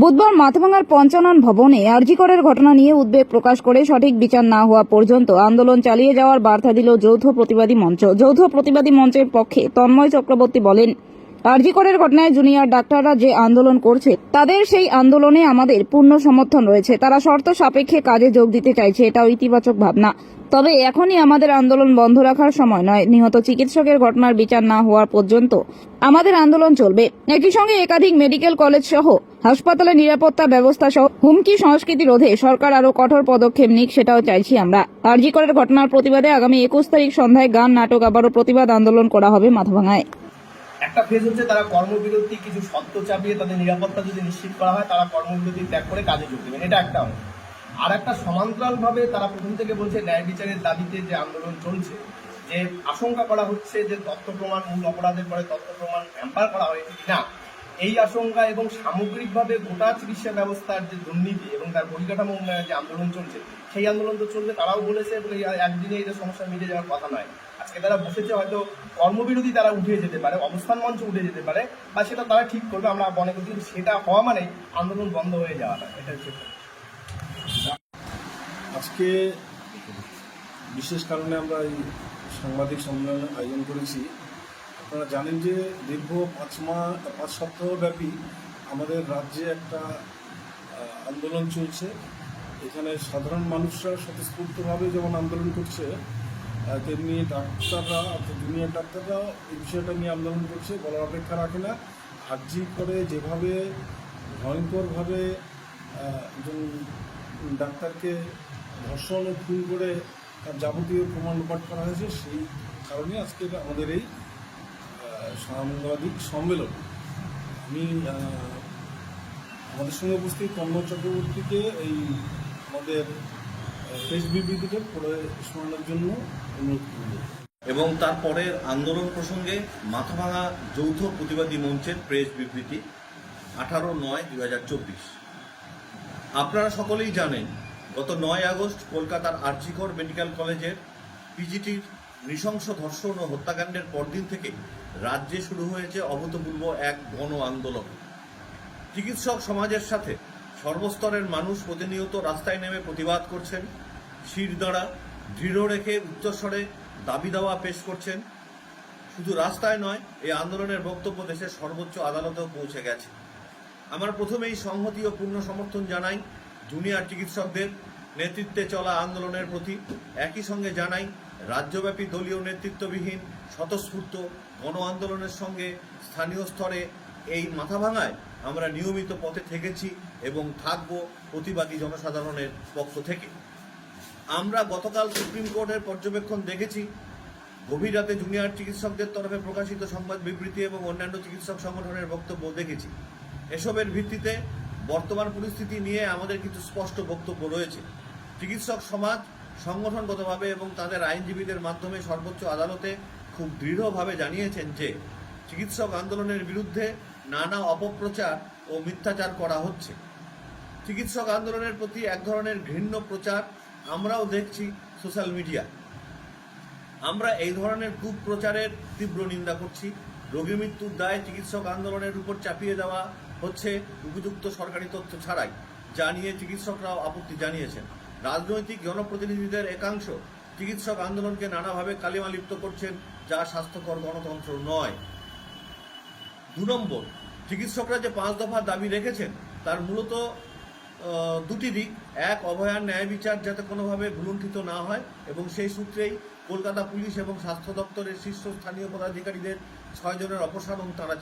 বুধবার মাথাভাঙার পঞ্চানন ভবনে আরজিকরের ঘটনা নিয়ে উদ্বেগ প্রকাশ করে সঠিক বিচার না হওয়া পর্যন্ত আন্দোলন চালিয়ে যাওয়ার বার্তা দিল যৌথ প্রতিবাদী মঞ্চ। যৌথ প্রতিবাদী মঞ্চের পক্ষে তন্ময় চক্রবর্তী বলেন আরজিকরের ঘটনায় জুনিয়র ডাক্তাররা যে আন্দোলন করছে, তাদের সেই আন্দোলনে আমাদের পূর্ণ সমর্থন রয়েছে। তারা শর্ত সাপেক্ষে কাজে যোগ দিতে চাইছে, এটাও ইতিবাচক ভাবনা। তবে এখনই আমাদের আন্দোলন বন্ধ রাখার সময় নয়। নিহত চিকিৎসকের ঘটনার বিচার না হওয়ার পর্যন্ত আমাদের আন্দোলন চলবে। একই সঙ্গে একাধিক মেডিকেল কলেজ সহ হাসপাতালে নিরাপত্তা ব্যবস্থা সহ হুমকি সংস্কৃতি রোধে সরকার আরও কঠোর পদক্ষেপ নিক সেটাও চাইছি আমরা। আরজিকরের ঘটনার প্রতিবাদে আগামী একুশ তারিখ সন্ধ্যায় গান, নাটক আবারও প্রতিবাদ আন্দোলন করা হবে মাথাভাঙায়। একটা ফেজ হচ্ছে তারা কর্মবিরতি, কিছু শর্ত চাপিয়ে তাদের নিরাপত্তা যদি নিশ্চিত করা হয়, তারা কর্মবিরতি ত্যাগ করে কাজে যোগ দেবেন। এটা একটা অংশ। আর একটা সমান্তরাল ভাবে তারা প্রথম থেকে বলছে, ন্যায় বিচারের দাবিতে যে আন্দোলন চলছে, যে আশঙ্কা করা হচ্ছে যে তথ্য প্রমাণ, মূল অপরাধের পরে তথ্য প্রমাণ হ্যাম্পার করা হয়েছে কিনা এই আশঙ্কা এবং সামগ্রিকভাবে গোটা চিকিৎসা ব্যবস্থার যে দুর্নীতি এবং তার পরিকাঠামো উন্নয়নের যে আন্দোলন চলছে, সেই আন্দোলন তো চলবে, তারাও বলেছে এবং একদিনে এটা সমস্যা মিটে যাওয়ার কথা নয়। আজকে তারা বসেছে, হয়তো কর্মবিরোধী তারা উঠে যেতে পারে, অবস্থান মঞ্চ উঠে যেতে পারে, বা সেটা তারা ঠিক করবে, আমরা মনে করি কিন্তু সেটা হওয়া মানে আন্দোলন বন্ধ হয়ে যাওয়াটা এটা হচ্ছে আজকে বিশেষ কারণে আমরা এই সাংবাদিক সম্মেলন আয়োজন করেছি। আপনারা জানেন যে দীর্ঘ পাঁচ মাস পাঁচ সপ্তাহ ব্যাপী আমাদের রাজ্যে একটা আন্দোলন চলছে। এখানে সাধারণ মানুষরা স্বতঃস্ফূর্তভাবে যেমন আন্দোলন করছে তেমনি ডাক্তাররা, অর্থাৎ জুনিয়র ডাক্তাররা এই বিষয়টা নিয়ে আন্দোলন করছে, বলার অপেক্ষা রাখে না। আর্জি করে যেভাবে, ভয়ঙ্করভাবে একজন ডাক্তারকে ধর্ষণ ও খুন করে তার যাবতীয় প্রমাণ লোপাট করা হয়েছে, সেই কারণে আজকে আমাদের এই সাংবাদিক সম্মেলন। আমি আমাদের সঙ্গে উপস্থিত তন্ময় চক্রবর্তীকে এই আমাদের প্রেস বিবৃতিটা পড়ে শোনানোর জন্য অনুরোধ করব। এবং তারপরে আন্দোলন প্রসঙ্গে মাথাভাঙা যৌথ প্রতিবাদী মঞ্চের প্রেস বিবৃতি আঠারো নয় দুই হাজার চব্বিশ। আপনারা সকলেই জানেন, গত নয় আগস্ট কলকাতার আরজিকর মেডিকেল কলেজের পিজিটির নৃশংস ধর্ষণ ও হত্যাকাণ্ডের পরদিন থেকে রাজ্যে শুরু হয়েছে অভূতপূর্ব এক গণ আন্দোলন। চিকিৎসক সমাজের সাথে সর্বস্তরের মানুষ প্রতিনিয়ত রাস্তায় নেমে প্রতিবাদ করছেন শিরদাঁড়া দৃঢ় রেখে উচ্চস্বরে দাবি দাওয়া পেশ করছেন। শুধু রাস্তায় নয়, এই আন্দোলনের বক্তব্য দেশের সর্বোচ্চ আদালতেও পৌঁছে গেছে। আমার প্রথমেই সংহতি ও পূর্ণ সমর্থন জানাই জুনিয়র চিকিৎসকদের নেতৃত্বে চলা আন্দোলনের প্রতি। একই সঙ্গে জানাই রাজ্যব্যাপী দলীয় নেতৃত্ববিহীন স্বতঃস্ফূর্ত গণ আন্দোলনের সঙ্গে স্থানীয় স্তরে এই মাথা ভাঙায় আমরা নিয়মিত পথে থেকেছি এবং থাকব প্রতিবাদী জনসাধারণের পক্ষ থেকে। আমরা গতকাল সুপ্রিম কোর্টের পর্যবেক্ষণ দেখেছি, গভীর রাতে জুনিয়র চিকিৎসকদের তরফে প্রকাশিত সংবাদ বিবৃতি এবং অন্যান্য চিকিৎসক সংগঠনের বক্তব্য দেখেছি। এসবের ভিত্তিতে বর্তমান পরিস্থিতি নিয়ে আমাদের কিছু স্পষ্ট বক্তব্য রয়েছে। চিকিৎসক সমাজ সংগঠনগতভাবে এবং তাদের আইনজীবীদের মাধ্যমে সর্বোচ্চ আদালতে খুব দৃঢ়ভাবে জানিয়েছেন যে চিকিৎসক আন্দোলনের বিরুদ্ধে নানা অপপ্রচার ও মিথ্যাচার করা হচ্ছে। চিকিৎসক আন্দোলনের প্রতি এক ধরনের ঘৃণ্য প্রচার আমরাও দেখছি সোশ্যাল মিডিয়া। আমরা এই ধরনের কুপ্রচারের তীব্র নিন্দা করছি। রোগী মৃত্যুর দায় চিকিৎসক আন্দোলনের উপর চাপিয়ে দেওয়া হচ্ছে উপযুক্ত সরকারি তথ্য ছাড়াই, যা নিয়ে চিকিৎসকরাও আপত্তি জানিয়েছেন। রাজনৈতিক জনপ্রতিনিধিদের একাংশ চিকিৎসক আন্দোলনকে নানাভাবে কালিমা লিপ্ত করছেন, যা স্বাস্থ্যকর গণতন্ত্র নয়। দু নম্বর, চিকিৎসকরা যে পাঁচ দফা দাবি রেখেছেন, তার মূলত দুটি দিক। এক অভয়ার ন্যায় বিচার যাতে কোনোভাবে ভুলুণ্ঠিত না হয়, এবং সেই সূত্রেই কলকাতা পুলিশ এবং স্বাস্থ্য দপ্তরের শীর্ষস্থানীয় পদাধিকারীদের ছয় জনের অপসারণ তারা